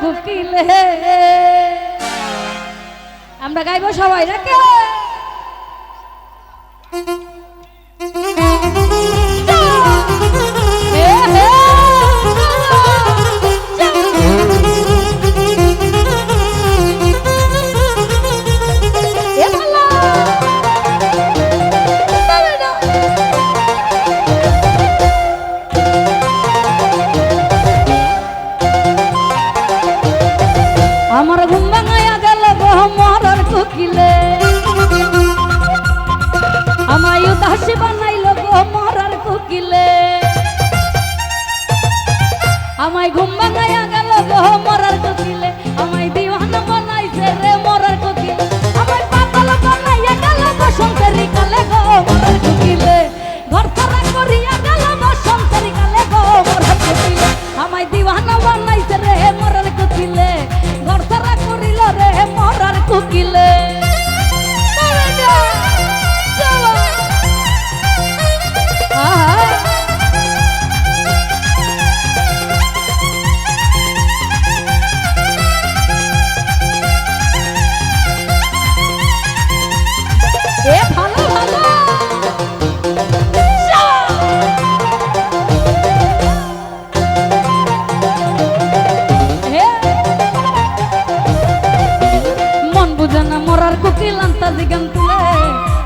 কুকিলে। আমরা গাইবো সবাই রাখে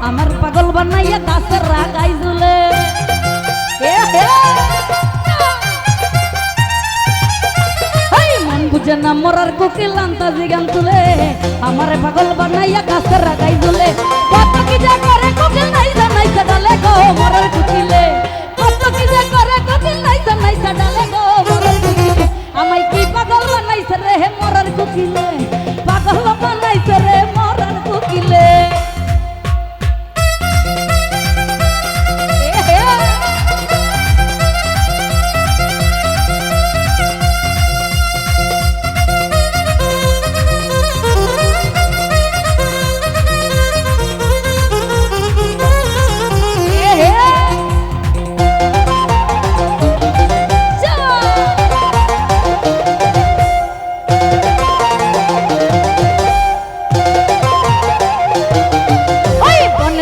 আমার পাগল বানাইয়া গাছের রাগাই জুলে। মন বুঝে না মরার কুকিল আন্তা জিগান তুলে। আমার পাগল বানাইয়া গাছের রাগাই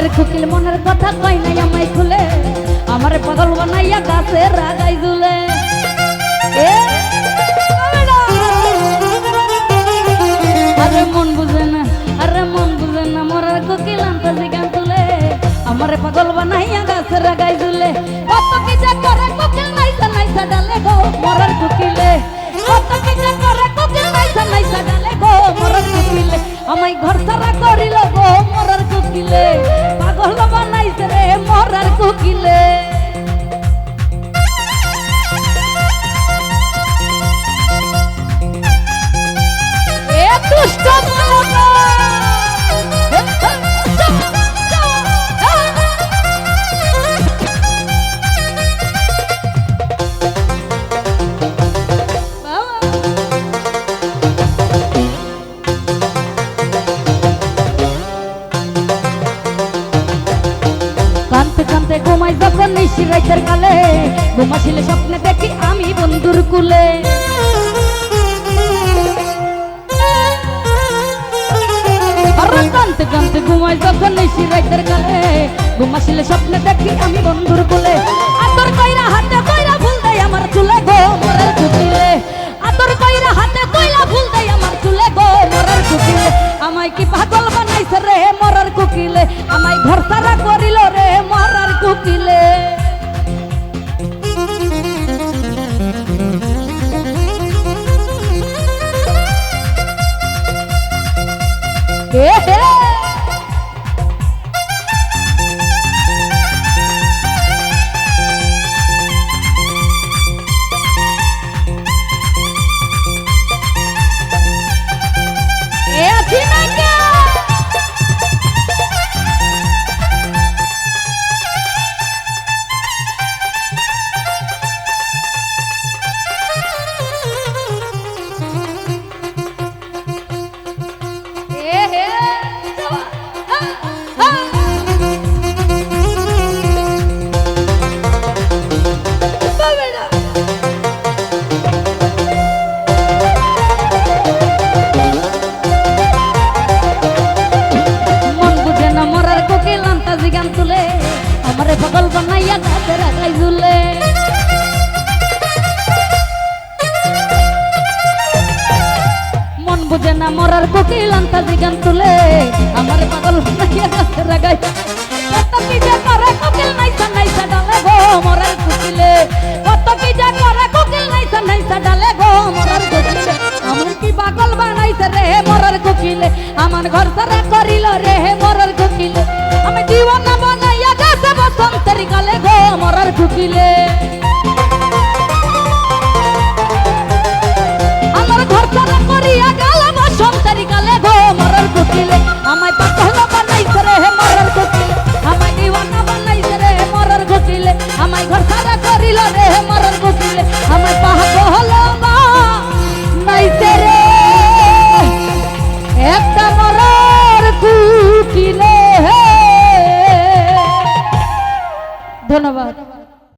বনের খুকিল মনের কথা কই নাই আমায় খুলে। আমারে পাগল বানাইয়া গাছে রাগাই দুলে। আরে মন বুঝে না, আরে মন বুঝে না, মরার কোকিল আন্তাজি গান তুলে। আমারে পাগল বানাইয়া গাছে রাগাই দুলে। কত কি যে করে কোকিল নাইসা নাইসা ডালে গো, মরার কোকিলে কত কি যে করে কোকিল নাইসা নাইসা ডালে গো, মরার কোকিলে আমায় ঘর সারা করিল গো, মরার কোকিলে কোকিলে কানতে ঘুমাই যখন নিশি রাইতের কালে। ঘুমাছিলে স্বপ্নে দেখি আমি বন্ধুর কুলে। কানতে কানতে ঘুমাই যখন নিশি রাইতের কালে। ঘুমাছিলে স্বপ্নে দেখি আমি বন্ধুর কুলে। আতর কইরা হাতে কইরা ভুল দেয় আমার চুলে গো মরার কুকিলে আতর কইরা হাতে কইরা ভুল দেয় আমার চুলে গো মরার কুকিলে আমায় কি পাগল বানাইছে রে মরার কুকিলে আমায় ঘর সারা করিল রে মরার কুকিলে মরার কোকিল আন্তাজি গান তুলে। আমার পাগল রাগাই